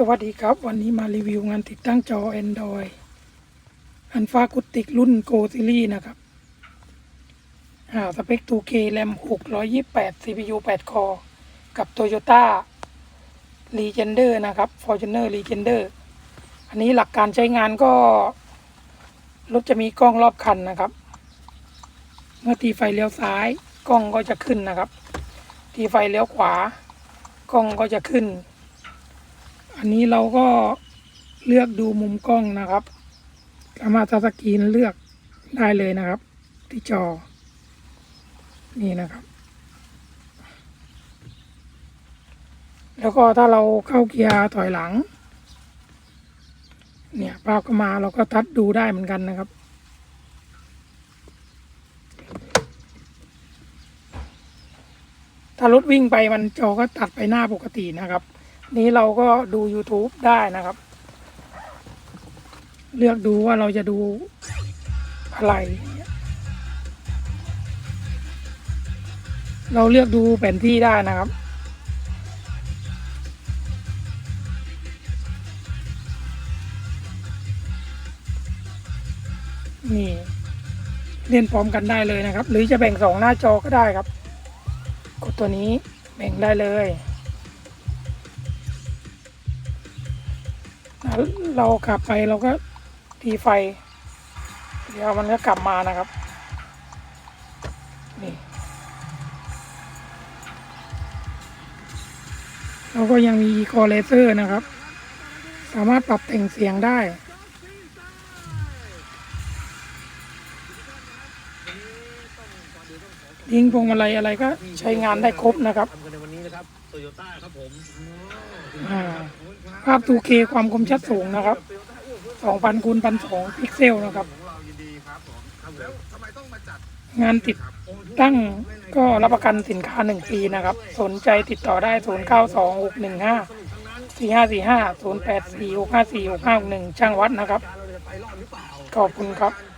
สวัสดีครับ วันนี้มารีวิวงานติดตั้งจอ Android อันฟ้ากุติกรุ่น Go Series นะครับอ่าสเปค 2K RAM 628 CPU 8 คอ กับ Toyota Legender นะครับ Fortuner Legender อันนี้หลักการใช้งานก็ รถจะมีกล้องรอบคันนะครับ เมื่อตีไฟเลี้ยวซ้ายกล้องก็จะขึ้นนะครับ ตีไฟเลี้ยวขวากล้องก็จะขึ้น อันนี้เราก็เลือกดูมุมกล้องนะครับสามารถทัชสกรีนเลือกได้เลยนะครับ ที่จอ นี่นะครับ แล้วก็ถ้าเราเข้าเกียร์ถอยหลัง เนี่ยภาพก็มาเราก็ทัดดูได้เหมือนกันนะครับถ้ารถวิ่งไปมันจอก็ตัดไปหน้าปกตินะครับ นี้เราก็ดู YouTube ได้นะครับ เลือกดูว่าเราจะดูอะไร เราเลือกดูแผนที่ได้นะครับนี่เล่นพร้อมกันได้เลยนะครับ หรือจะแบ่งสองหน้าจอก็ได้ครับ กดตัวนี้แบ่งได้เลย เรากลับไปเราก็ตีไฟ เดี๋ยวมันก็กลับมานะครับ นี่ เราก็ยังมีคอเลเซอร์นะครับ สามารถปรับแต่งเสียงได้ ยิงพวงมาลัยอะไรก็ใช้งานได้ครบนะครับทำกันในวันนี้นะครับโตโยต้าครับผมอ่าภาพ 2K ความคมชัดสูงนะครับ 2,000คูณ1,200พิกเซลนะครับ ของเรายินดีครับผมครับแล้วทำไมต้องมาจัดงานติดตั้งก็รับประกันสินค้า 1 ปีนะครับ สนใจติดต่อได้ 0 9 2 6 1 5 4 5 4 5 0 8 4 6 5 4 6 5 1ช่างวัดนะครับ การเราจะไปรอดหรือเปล่า ขอบคุณครับค